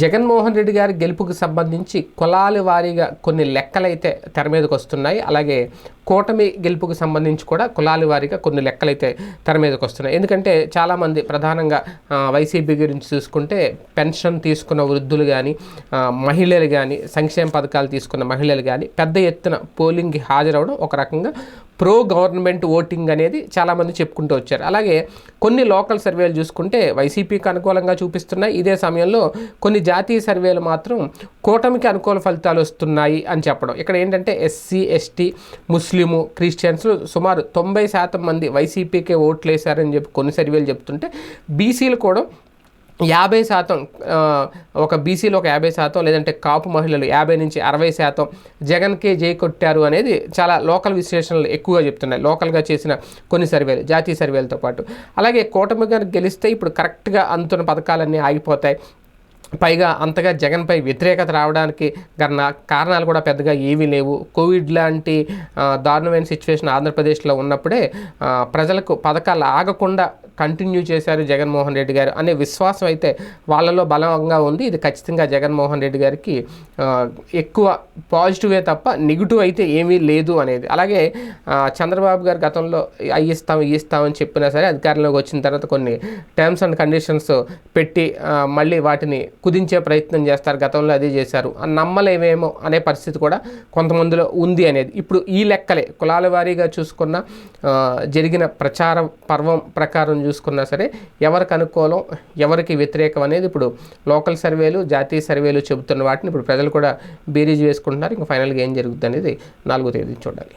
జగన్మోహన్ రెడ్డి గారి గెలుపుకు సంబంధించి కులాల వారీగా కొన్ని లెక్కలైతే తెర మీదకి వస్తున్నాయి. అలాగే కూటమి గెలుపుకు సంబంధించి కూడా కులాల వారీగా కొన్ని లెక్కలైతే తెర మీదకి వస్తున్నాయి. ఎందుకంటే చాలామంది ప్రధానంగా వైసీపీ గురించి చూసుకుంటే పెన్షన్ తీసుకున్న వృద్ధులు కానీ మహిళలు కానీ సంక్షేమ పథకాలు తీసుకున్న మహిళలు కానీ పెద్ద ఎత్తున పోలింగ్కి హాజరవడం ఒక రకంగా ప్రో గవర్నమెంట్ ఓటింగ్ అనేది చాలామంది చెప్పుకుంటూ వచ్చారు. అలాగే కొన్ని లోకల్ సర్వేలు చూసుకుంటే వైసీపీకి అనుకూలంగా చూపిస్తున్నాయి. ఇదే సమయంలో కొన్ని జాతీయ సర్వేలు మాత్రం కూటమికి అనుకూల ఫలితాలు వస్తున్నాయి అని చెప్పడం. ఇక్కడ ఏంటంటే ఎస్సీ ఎస్టీ ముస్లిము క్రిస్టియన్స్ సుమారు తొంభై శాతం మంది వైసీపీకే ఓట్లు వేశారని చెప్పి కొన్ని సర్వేలు చెప్తుంటే బీసీలు కూడా యాభై శాతం ఒక బీసీలో ఒక యాభై శాతం లేదంటే కాపు మహిళలు యాభై నుంచి అరవై శాతం జగన్కే జై కొట్టారు అనేది చాలా లోకల్ విశ్లేషణలు ఎక్కువగా చెప్తున్నాయి లోకల్గా చేసిన కొన్ని సర్వేలు జాతీయ సర్వేలతో పాటు. అలాగే కూటమి గారు గెలిస్తే ఇప్పుడు కరెక్ట్గా అందుతున్న పథకాలన్నీ ఆగిపోతాయి. పైగా అంతగా జగన్పై వ్యతిరేకత రావడానికి గల కారణాలు కూడా పెద్దగా ఏవీ లేవు. కోవిడ్ లాంటి దారుణమైన సిచ్యువేషన్ ఆంధ్రప్రదేశ్లో ఉన్నప్పుడే ప్రజలకు పథకాలు ఆగకుండా కంటిన్యూ చేశారు జగన్మోహన్ రెడ్డి గారు అనే విశ్వాసం అయితే వాళ్ళలో బలంగా ఉంది. ఇది ఖచ్చితంగా జగన్మోహన్ రెడ్డి గారికి ఎక్కువ పాజిటివే తప్ప నెగిటివ్ అయితే ఏమీ లేదు అనేది. అలాగే చంద్రబాబు గారు గతంలో అవి ఇస్తాం ఇస్తామని చెప్పినా సరే అధికారంలోకి వచ్చిన తర్వాత కొన్ని టర్మ్స్ అండ్ కండిషన్స్ పెట్టి మళ్ళీ వాటిని కుదించే ప్రయత్నం చేస్తారు. గతంలో అదే చేశారు. ఆ నమ్మలేమేమో అనే పరిస్థితి కూడా కొంతమందిలో ఉంది అనేది. ఇప్పుడు ఈ లెక్కలే. కులాల వారీగా చూసుకున్న జరిగిన ప్రచార పర్వం ప్రకారం చూసుకున్నా సరే ఎవరికి అనుకూలం ఎవరికి వ్యతిరేకం అనేది ఇప్పుడు లోకల్ సర్వేలు జాతీయ సర్వేలు చెబుతున్న వాటిని ఇప్పుడు ప్రజలు కూడా బేరీజ్ వేసుకుంటున్నారు. ఇంకా ఫైనల్గా ఏం జరుగుతుంది అనేది నాలుగో తేదీ చూడాలి.